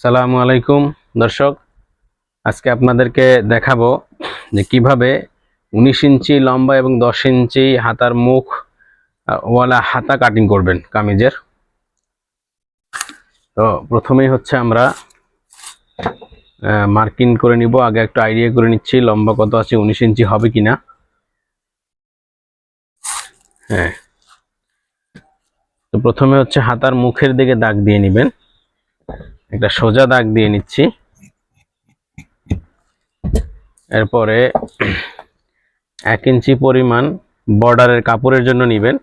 সালামু আলাইকুম, দর্শক। আজকে আপনাদেরকে দেখাবো যে কীভাবে উনিশ ইঞ্চি লম্বা এবং দশ ইঞ্চি হাতার মুখ ওয়ালা হাতা কাটিং করবেন কামিজের। তো প্রথমেই হচ্ছে আমরা মার্কিং করে নিব। আগে একটু আইডিয়া করে নিচ্ছি লম্বা কত আছে, উনিশ ইঞ্চি হবে কি না হ্যাঁ। তো প্রথমে হচ্ছে হাতার মুখের দিকে দাগ দিয়ে নেবেন। একটা সোজা দাগ দিয়ে নিচ্ছি। এরপরে এক ইঞ্চি পরিমাণ বর্ডারের কাপড়ের জন্য নেবেন।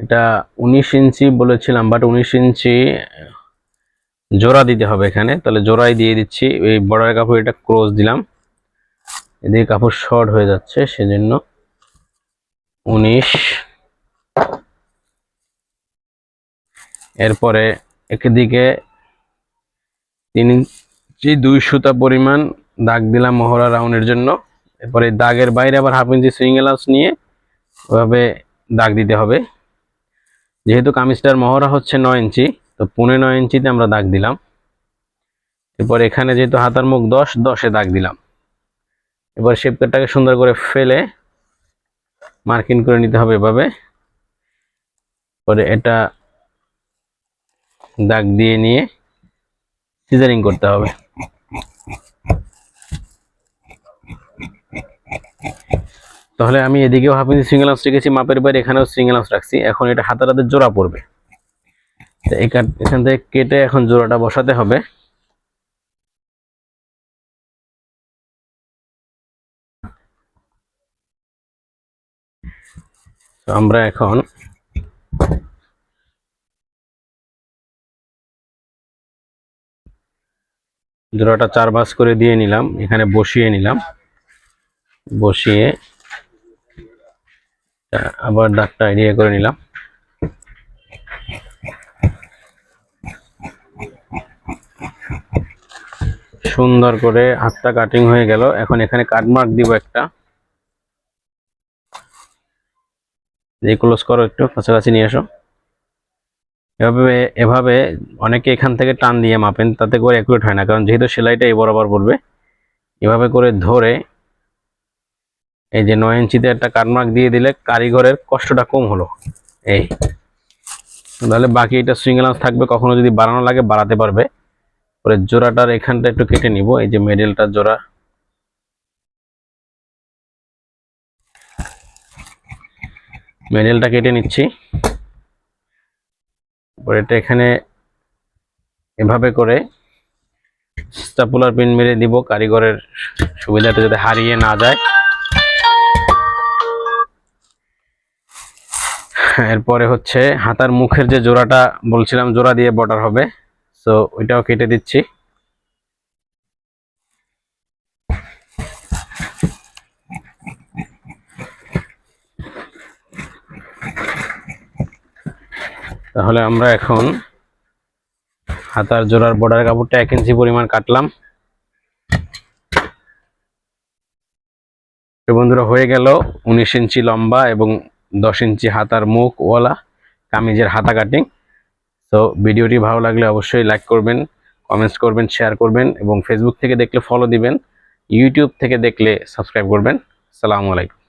এটা উনিশ ইঞ্চি বলেছিলাম বাট উনিশ ইঞ্চি জোড়া দিতে হবে এখানে। তাহলে জোড়াই দিয়ে দিচ্ছি। এই বর্ডারের কাপড় এটা ক্রোজ দিলাম। এদিকে কাপড় শর্ট হয়ে যাচ্ছে, সেজন্য উনিশ এরপরে একদিকে তিন ইঞ্চি দুই সুতা পরিমাণ দাগ দিলাম মহড়া রাউন্ডের জন্য। এরপরে দাগের বাইরে আবার হাফ ইঞ্চি সুইং নিয়ে ওভাবে দাগ দিতে হবে। যেহেতু কামিজটার মহড়া হচ্ছে নয় ইঞ্চি, তো পুনে নয় ইঞ্চিতে আমরা দাগ দিলাম। এরপর এখানে যেহেতু হাতার মুখ দশ, দশে দাগ দিলাম। এবার শেপ কাটটাকে সুন্দর করে ফেলে মার্কিং করে নিতে হবে এভাবে। পরে এটা দাগ দিয়ে নিয়ে সিজারিং করতে হবে। তাহলে আমি এদিকেও হাফ ইঞ্চি সিঙ্গেল আউন্স রেখেছি, মাপের বাইরে এখানেও সিঙ্গেল আউন্স রাখছি। এখন এটা হাতের হাতে জোড়া পড়বে। তো এখান- থেকে কেটে এখন জোড়াটা বসাতে হবে। আমরা এখন জোড়াটা চার ভাঁজ করে দিয়ে নিলাম, এখানে বসিয়ে নিলাম। বসিয়ে আবার দাগটা আইডিয়া করে নিলাম। সুন্দর করে হাতটা কাটিং হয়ে গেল। এখন এখানে কাটমার্ক দিব একটা। দিয়ে ক্লোজ করো একটু, কাছাকাছি নিয়ে এসো। এভাবে এভাবে অনেকে এখান থেকে টান দিয়ে মাপেন, তাতে করে অ্যাকুরেট হয় না, কারণ যেহেতু সেলাইটা এই বরাবর পড়বে, এভাবে করে ধরে এই যে নয় ইঞ্চিতে একটা কাটমার্ক দিয়ে দিলে কারিগরের কষ্টটা কম হলো। এই। তাহলে বাকি এটা সুইংলান্স থাকবে, কখনো যদি বাড়ানো লাগে, বাড়াতে পারবে। পরে জোড়াটার এখানটা একটু কেটে নিব, এই যে মেডেলটার জোড়া। মেডেলটা কেটে নিচ্ছি। এটা এখানে এভাবে করে স্টাপুলার পিন মেরে দিব। কারিগরের সুবিধাটা যাতে হারিয়ে না যায়। এরপরে হচ্ছে হাতার মুখের যে জোড়াটা বলছিলাম, জোড়া দিয়ে বর্ডার হবে। সো ওইটাও কেটে দিচ্ছি। তাহলে আমরা এখন হাতার জোড়ার বর্ডার কাপড়টা এক ইঞ্চি পরিমাণ কাটলাম। বন্ধুরা, হয়ে গেল উনিশ ইঞ্চি লম্বা এবং দশ ইঞ্চি হাতার মুখ ওয়ালা কামিজের হাতা কাটিং তো ভিডিওটি ভালো লাগলে অবশ্যই লাইক করবেন কমেন্টস করবেন শেয়ার করবেন এবং ফেসবুক থেকে দেখলে ফলো দিবেন ইউটিউব থেকে দেখলে সাবস্ক্রাইব করবেন। সালামু আলাইকুম।